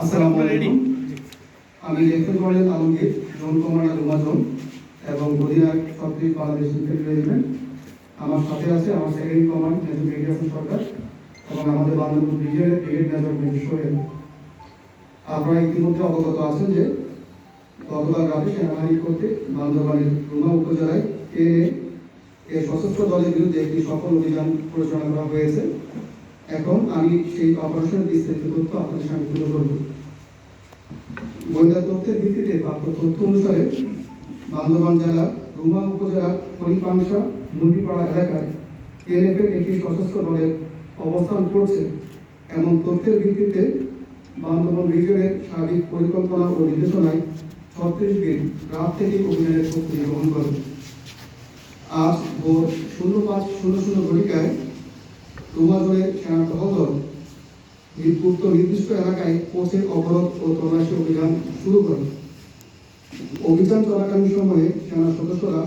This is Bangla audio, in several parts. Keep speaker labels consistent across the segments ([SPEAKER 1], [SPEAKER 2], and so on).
[SPEAKER 1] আসসালামু আলাইকুম। আমি lieutenant colonel Alamgir zone commander উমাজন এবং অধিনায়ক সক্রিয় বাংলাদেশ রেজিমেন্ট আমার সাথে আছে আমার second command major brigadier Sarkar এবং আমাদের বান্দরপুর ব্রিগেডের ব্রিগেড মেজর মেজর সোহেল। আপনারা ইতিমধ্যে অবগত আছেন যে গতকাল রাতে সেনাবাহিনী কর্তৃক বান্দরবানের রুমা উপজেলায় এর সশস্ত্র দলের বিরুদ্ধে একটি সফল অভিযান পরিচালনা করা হয়েছে। এখন আমি সেই অপারেশনের বিস্তারিত তথ্য আপনাদের সামনে তুলে ধরব। গোয়েন্দা তথ্যের ভিত্তিতে প্রাপ্ত তথ্য অনুসারে বান্দরবান জেলার রুমা উপজেলার হরিপাংশা মুন্ডিপাড়া এলাকায় এনএফের একটি সশস্ত্র দলের অবস্থান করছে। এমন তথ্যের ভিত্তিতে বান্দরবান রিজনের সার্বিক পরিকল্পনা ও নির্দেশনায় ছত্রিশ দিন রাত থেকে অভিযানের প্রস্তুতি গ্রহণ করে। আজ ভোর শূন্য পাঁচ শূন্য শূন্য ঘটিকায় রুমাজুড়ে টহল দল উক্ত নির্দিষ্ট এলাকায় পৌঁছে অবরোধ ও তল্লাশি অভিযান শুরু করে। অভিযান চলাকালীন সময়ে সেনা সদস্যরা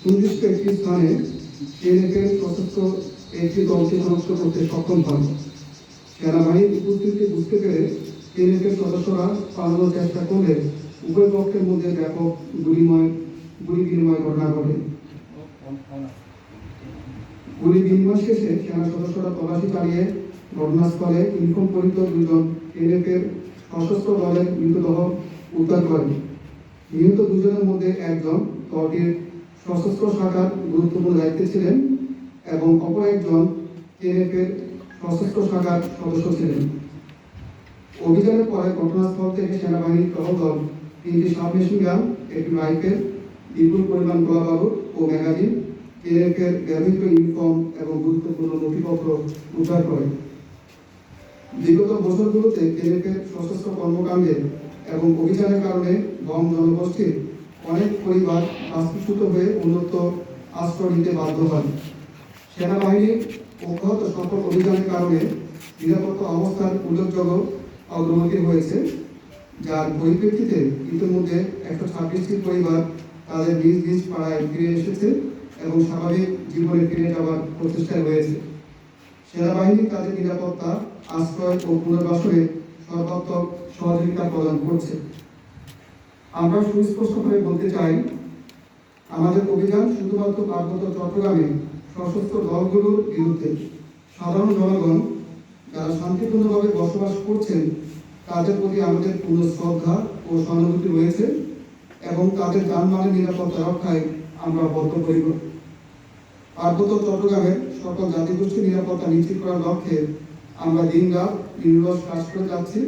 [SPEAKER 1] সুনির্দিষ্ট একটি স্থানে সিএনএফের সশস্ত্র একটি দলকে শনাক্ত করতে সক্ষম হন। সেনাবাহিনীর উপস্থিতি বুঝতে পেরে সিএনএফের সদস্যরা পালানোর চেষ্টা করলে উভয় পক্ষের মধ্যে ব্যাপক গুলিময় গুলি বিনিময় ঘটনা ঘটে। গুলি বিনিময় শেষে সেনা সদস্যরা তল্লাশি চালিয়ে ঘটনাস্থলে ইনফর্ম পরিত দুজন এনএফের সশস্ত্র দলের মৃতদেহ উদ্ধার করেন। নিহত দুজনের মধ্যে একজন দলটির সশস্ত্র শাখার গুরুত্বপূর্ণ দায়িত্বে ছিলেন এবং অপর একজন এনএফের সশস্ত্র শাখার সদস্য ছিলেন। অভিযানের পরে ঘটনাস্থল থেকে সেনাবাহিনীর টহল দল তিনটি সাবমেশিন গান, একটি রাইফেল, বিপুল পরিমাণ গোলা বারুদ ও ম্যাগাজিন এনএফের ব্যবহৃত ইউনিফর্ম এবং গুরুত্বপূর্ণ নথিপত্র উদ্ধার করে। বিগত বছরগুলোতে এনএফের সশস্ত্র কর্মকাণ্ডে এবং অভিযানের কারণে বং জনগোষ্ঠীর অনেক পরিবার বাস্তুচ্যুত হয়ে উন্নত আশ্রয় নিতে বাধ্য হয়। সেনাবাহিনীর অব্যাহত সফল অভিযানের কারণে নিরাপত্তা অবস্থার উল্লেখযোগ্য অগ্রগতি হয়েছে, যার পরিপ্রেক্ষিতে ইতিমধ্যে একশো ছাব্বিশটি পরিবার তাদের নিজ নিজ পাড়ায় ফিরে এসেছে। এবং স্বাভাবিক জীবনে ফিরে যাওয়ার প্রচেষ্টায় রয়েছে। সেনাবাহিনী তাদের নিরাপত্তা, আশ্রয় ও পুনর্বাসনে সর্বাত্মক সহযোগিতা প্রদান করছে। আমরা সুস্পষ্টভাবে বলতে চাই, আমাদের অভিযান শুধুমাত্র পার্বত্য চট্টগ্রামে সশস্ত্র দলগুলোর বিরুদ্ধে। সাধারণ জনগণ যারা শান্তিপূর্ণভাবে বসবাস করছেন, তাদের প্রতি আমাদের পূর্ণ শ্রদ্ধা ও সহানুভূতি রয়েছে। এবং তাদের যানবাহনের নিরাপত্তা রক্ষায় আমরা বদ্ধপরিকর পার্বত্য চট্টগ্রামের সকল জাতিগোষ্ঠীর নিরাপত্তা নিশ্চিত করার লক্ষ্যে আমরা দিন রাত নির্লস কাজ করে যাচ্ছি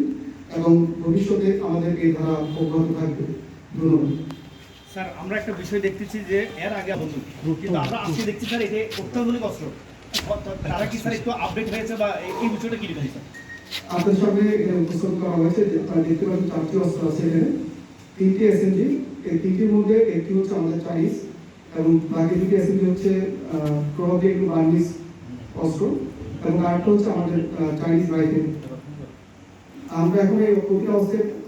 [SPEAKER 1] এবং ভবিষ্যতে আমাদের এই ধারা অব্যাহত থাকবে। ধন্যবাদ।
[SPEAKER 2] স্যার আমরা একটা বিষয় দেখতেছি যে এর আগে বন্ধু কিন্তু আমরা আজকে দেখছি স্যার এটা অত্যাধুনিক অস্ত্র। তারা কি স্যার একটু আপডেট হয়েছে বা এই- বিষয়টা কি রকম স্যার
[SPEAKER 1] সামনে এখানে উপস্থাপন করা হয়েছে আপনারা দেখতে পাচ্ছেন চারটি অস্ত্র আছে এখানে। তিনটি এসএনজি এই তিনটির মধ্যে একটি হচ্ছে আমাদের চাইনিজ এবং বাকি দুটি এসএনজি হচ্ছে প্রভাবে একটু বার্মিস অস্ত্র এবং আরেকটা হচ্ছে আমাদের চাইনিজ রাইফেল আমরা এখন এই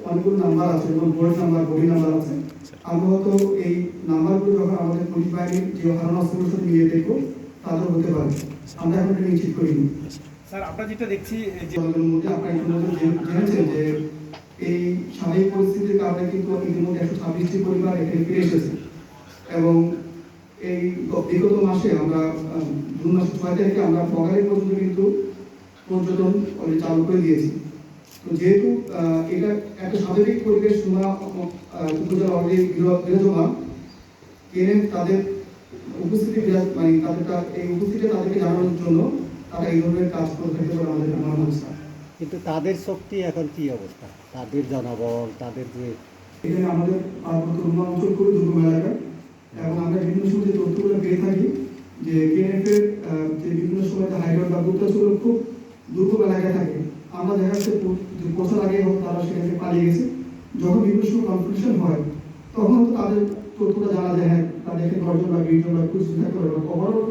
[SPEAKER 1] অনেকগুলো নাম্বার আছে যেমন বোর্ড নাম্বার বডি নাম্বার আছে। আমরা হয়তো এই নাম্বারগুলো যখন আমাদের পুলিশ বাহিনীর যে হারানো অস্ত্রগুলোর সাথে মিলিয়ে দেখব তাদের হতে পারে। আমরা এখন এটা নিশ্চিত করিনি।
[SPEAKER 2] স্যার আমরা যেটা দেখছি যে
[SPEAKER 1] আপনারা জেনেছেন যে এই স্বাভাবিক পরিস্থিতির কারণে কিন্তু ইতিমধ্যে একশো ছাব্বিশটি পরিবার এখানে ফিরে এসেছে। এবং এই বিগত মাসে আমরা জুন মাসের ছয় তারিখে আমরা বগারি পর্যন্ত কিন্তু পর্যটন চালু করে দিয়েছি। তো যেহেতু এটা একটা স্বাভাবিক পরিবেশ সুমা উপজেলা অলরেডি বিরাজমান, এনে তাদের উপস্থিতি মানে তাদেরটা, এই উপস্থিতি তাদেরকে জানানোর জন্য তারা এই ধরনের কাজ করে থাকতে পারে আমাদের মনে হচ্ছে
[SPEAKER 3] কিন্তু তাদের শক্তি এখন কি অবস্থা? তাদের জনবল তাদের যে
[SPEAKER 1] এখানে আমাদের পার্বত্য উন্নয়ন অঞ্চল খুবই দুর্গম এলাকা এবং আমরা বিভিন্ন সময় যে তথ্যগুলো পেয়ে থাকি যে যে বিভিন্ন সময় হাইড্রোড বা গুপ্তাচুগুলো খুব দুর্গম এলাকায় থাকে আমরা দেখা যাচ্ছে পৌঁছার আগে হোক তারা সেখান পালিয়ে গেছে। যখন বিভিন্ন সময় কনফিউশন হয় তখন হয়তো তাদের তথ্যটা জানা যায় হ্যাঁ তাদের এখানে দশজন বা বিশ জন বা থাকতে পারে ওভারঅল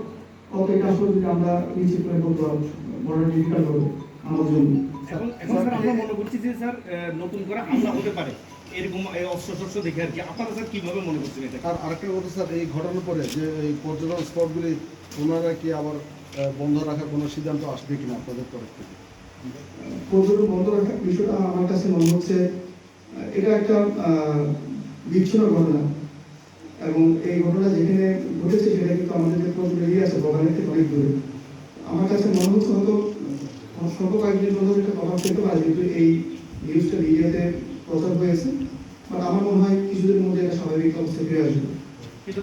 [SPEAKER 1] কত এটা আসলে যদি আমরা নিশ্চিত করে বলতে পারব বড় ডিফিকাল্ট হবে আমাদের জন্য
[SPEAKER 2] এখন এখন স্যার আমরা মনে করছি যে স্যার নতুন করে হামলা হতে পারে। এরকম এই অস্ত্র শস্ত্র দেখে আর কি। আপনারা স্যার কীভাবে মনে করছেন এটা?
[SPEAKER 4] আর আরেকটা কথা স্যার এই ঘটনার পরে যে এই পর্যটন স্পটগুলি ওনারা কি আবার বন্ধ রাখার কোনো সিদ্ধান্ত আসবে কিনা আপনাদের তরফ থেকে?
[SPEAKER 1] পর্যটন বন্ধ রাখা বিষয়টা আমার কাছে মনে হচ্ছে এটা একটা বিচ্ছিন্ন ঘটনা। এবং এই ঘটনা যেখানে ঘটেছে সেটা কিন্তু আমাদের যে পর্যটন এরিয়া আছে বগানের থেকে অনেক দূরে। আমার কাছে মনে হচ্ছে হয়তো কয়েকদিন জন্য একটা প্রভাব পেতে পারে কিন্তু এই নিউজটা মিডিয়াতে প্রচার হয়েছে বাট আমার মনে হয় কিছুদিনের মধ্যে একটা স্বাভাবিক অবস্থা ফিরে আসবে।